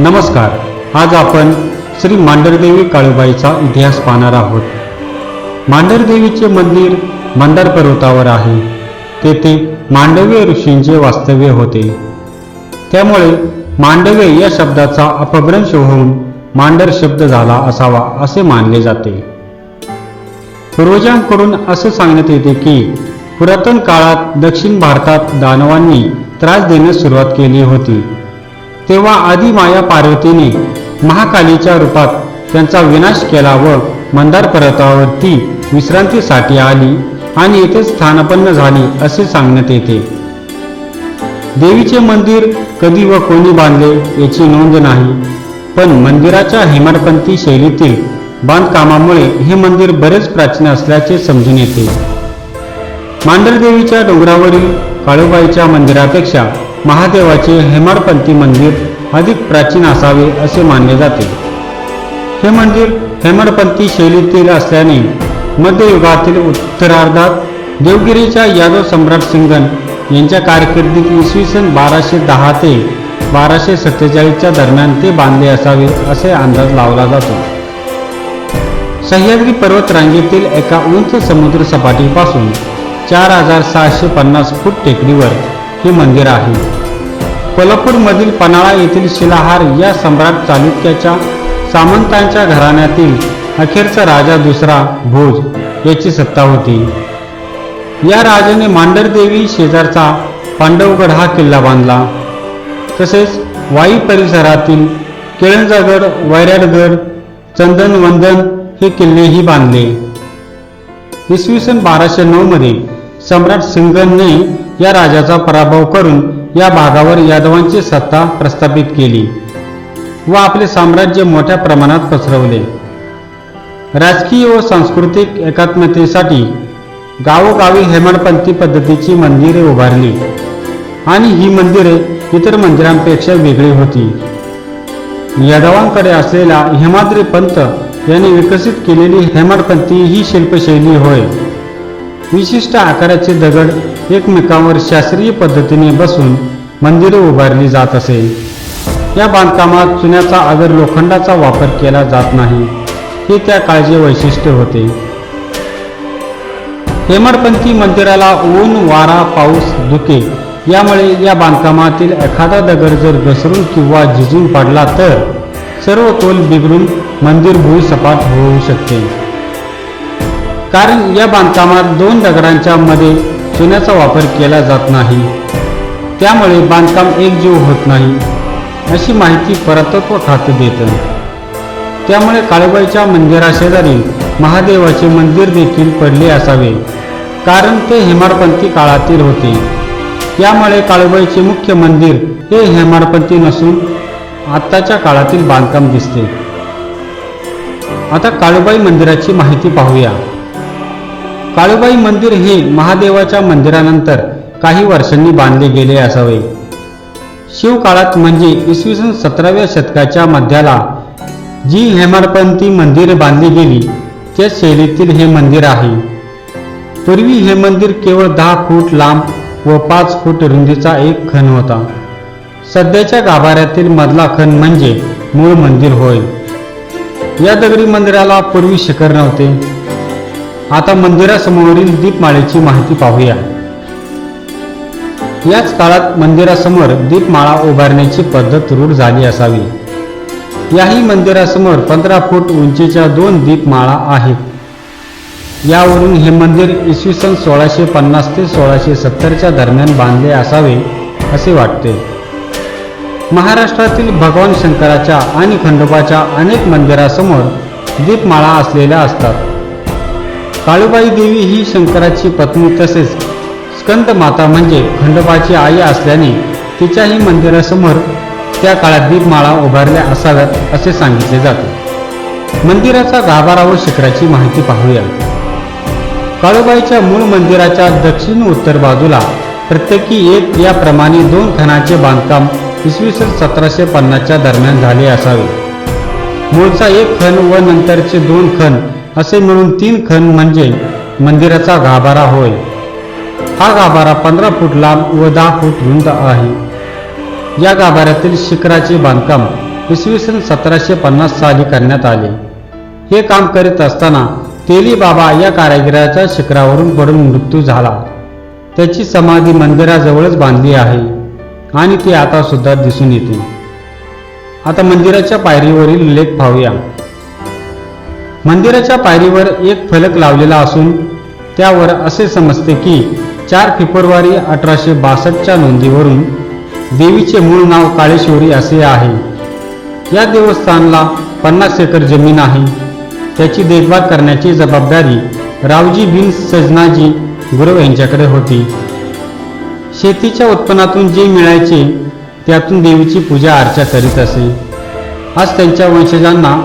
नमस्कार आज आपण श्री मांडरदेवी काळूबाईचा इतिहास पाहणार आहोत. मांडरदेवीचे मंदिर मंदार पर्वतावर आहे. तेथे मांडव्य ऋषींचे वास्तव्य होते. त्यामुळे मांडवे या शब्दाचा अपभ्रंश होऊन मांडर शब्द झाला असावा असे मानले जाते. पूर्वजांकडून असे सांगण्यात येते की पुरातन काळात दक्षिण भारतात दानवांनी त्रास देण्यास सुरुवात केली होती. तेव्हा आदी माया पार्वतीने महाकालीच्या रूपात त्यांचा विनाश केला व मंदार पर्वतावरती विश्रांतीसाठी आली आणि येथे स्थानपन्न झाली असे सांगण्यात येते. देवीचे मंदिर कधी व कोणी बांधले याची नोंद नाही पण मंदिराच्या हेमाडपंथी शैलीतील बांधकामामुळे हे मंदिर बरेच प्राचीन असल्याचे समजून येते. मांढरदेवीच्या डोंगरावरील काळूबाईच्या मंदिरापेक्षा महादेवाचे हेमाडपंथी मंदिर अधिक प्राचीन असावे असे मानले जाते. हे मंदिर हेमाडपंथी शैलीतील असल्याने मध्ययुगातील उत्तरार्धात देवगिरीच्या यादव सम्राट सिंगन यांच्या कारकिर्दीत इसवी सन बाराशे दहा ते बाराशे सत्तेचाळीसच्या दरम्यान ते बांधले असावे असे अंदाज लावला जातो. सह्याद्री पर्वत रांगेतील एका उंच समुद्र सपाटीपासून चार हजार सहाशे पन्नास फूट टेकडीवर हे मंदिर आहे. कोल्हापूरमधील पन्हाळा येथील शिलाहार या सम्राट चालुक्याच्या सामंतांच्या घराण्यातील अखेरचा राजा दुसरा भोज याची सत्ता होती. या राजाने मांडरदेवी शेजारचा पांडवगड हा किल्ला बांधला. तसेच वाई परिसरातील केळंजागड वैराटगड चंदनवंदन हे किल्लेही बांधले. इसवी सन बाराशे नऊ मध्ये सम्राट सिंगनने या राजाचा पराभव करून या भागावर यादवांची सत्ता प्रस्थापित केली व आपले साम्राज्य मोठ्या प्रमाणात पसरवले. राजकीय व सांस्कृतिक एकात्मतेसाठी गावोगावी हेमाडपंथी पद्धतीची मंदिरे उभारली आणि ही मंदिरे इतर मंदिरांपेक्षा वेगळी होती. यादवांकडे असलेला हेमाद्री पंत यांनी विकसित केलेली हेमाडपंथी ही शिल्पशैली होय. विशिष्ट आकाराचे दगड एकमेकांवर शास्त्रीय पद्धतीने बसून मंदिरे उभारली जात असे. या बांधकामात चुन्याचा आगर लोखंडाचा वापर केला जात नाही हे त्या काळचे वैशिष्ट्य होते. हेमडपंथी मंदिराला ऊन वारा पाऊस धुके यामुळे या बांधकामातील एखादा दगड जर घसरून किंवा झिजून पडला तर सर्व कोल बिघडून मंदिर भूसपाट होऊ शकते. कारण या बांधकामात दोन दगडांच्या मध्ये चुन्याचा वापर केला जात नाही. त्यामुळे बांधकाम एकजीव होत नाही अशी माहिती परतत्व खाते देतं. त्यामुळे काळूबाईच्या मंदिराशेजारी महादेवाचे मंदिर देखील पडले असावे कारण ते हेमाडपंथी काळातील होते. यामुळे काळूबाईचे मुख्य मंदिर हे हेमाडपंथी नसून आत्ताच्या काळातील बांधकाम दिसते. आता काळूबाई मंदिराची माहिती पाहूया. काळूबाई मंदिर हे महादेवाच्या मंदिरानंतर काही वर्षांनी बांधले गेले असावे. शिवकाळात म्हणजे इसवी सन सतराव्या शतकाच्या मध्याला जी हेमाडपंथी मंदिरे बांधली गेली त्या शैलीतील हे मंदिर आहे. पूर्वी हे मंदिर केवळ दहा फूट लांब व पाच फूट रुंदीचा एक खण होता. सध्याच्या गाभाऱ्यातील मधला खण म्हणजे मूळ मंदिर होय. या दगडी मंदिराला पूर्वी शिखर नव्हते. आता मंदिरासमोरील दीपमाळेची माहिती पाहूया. याच काळात मंदिरासमोर दीपमाळा उभारण्याची पद्धत रूढ झाली असावी. याही मंदिरासमोर पंधरा फूट उंचीच्या दोन दीपमाळा आहेत. यावरून हे मंदिर इसवी सन सोळाशे पन्नास ते सोळाशे सत्तरच्या दरम्यान बांधले असावे असे वाटते. महाराष्ट्रातील भगवान शंकराच्या आणि खंडोबाच्या अनेक मंदिरासमोर दीपमाळा असलेल्या असतात. काळूबाई देवी ही शंकराची पत्नी तसेच स्कंद माता म्हणजे खंडोबाची आई असल्याने तिच्याही मंदिरासमोर त्या काळात दीपमाळा उभारल्या असाव्यात असे सांगितले जाते. मंदिराचा गाभारा व शिखराची माहिती पाहूया. काळूबाईच्या मूळ मंदिराच्या दक्षिण उत्तर बाजूला प्रत्येकी एक याप्रमाणे दोन खणाचे बांधकाम इसवी सन सतराशे पन्नासच्या दरम्यान झाले असावे. मूळचा एक खण व नंतरचे दोन खण असे मिळून तीन खण म्हणजे मंदिराचा गाभारा होय. हा गाभारा पंधरा फूट लांब व दहा फूट रुंद आहे. या गाभाऱ्यातील शिखराचे बांधकाम इसवी सन सतराशे पन्नास साली करण्यात आले. हे काम करीत असताना तेली बाबा या कारागिराच्या शिखरावरून पडून मृत्यू झाला. त्याची समाधी मंदिराजवळच बांधली आहे आणि ती आता सुद्धा दिसून येते. आता मंदिराच्या पायरीवरील लेख पाहूया. मंदिराच्या पायरीवर एक फलक लावलेला असून त्यावर असे समजते की चार फेब्रुवारी अठराशे बासष्टच्या नोंदीवरून देवीचे मूळ नाव काळेश्वरी असे आहे. या देवस्थानला पन्नास एकर जमीन आहे. त्याची देखभाल करण्याची जबाबदारी रावजी बिन सजनाजी गुरव यांच्याकडे होती. शेतीच्या उत्पन्नातून जे मिळायचे त्यातून देवीची पूजा अर्चा करीत असे. आज त्यांच्या वंशजांना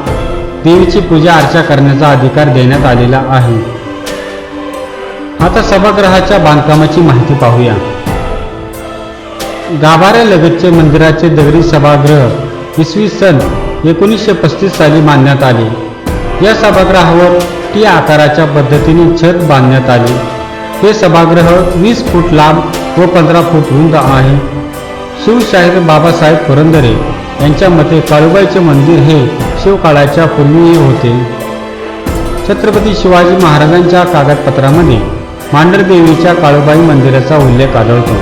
देवीची पूजा अर्चा करण्याचा अधिकार देण्यात आलेला आहे. आता सभागृहाच्या बांधकामाची माहिती पाहूया. गाभाऱ्यालगतचे मंदिराचे दगडी सभागृह इसवी सन एकोणीसशे पस्तीस साली बांधण्यात आले. या सभागृहावर टी आकाराच्या पद्धतीने छत बांधण्यात आले. हे सभागृह वीस फूट लांब व पंधरा फूट रुंद आहे. शिवशाहीर बाबासाहेब पुरंदरे यांच्या मते काळुबाईचे मंदिर हे शिवकाळाच्या पूर्वीही होते. छत्रपती शिवाजी महाराजांच्या कागदपत्रामध्ये मांढरदेवीच्या काळूबाई मंदिराचा उल्लेख आढळतो.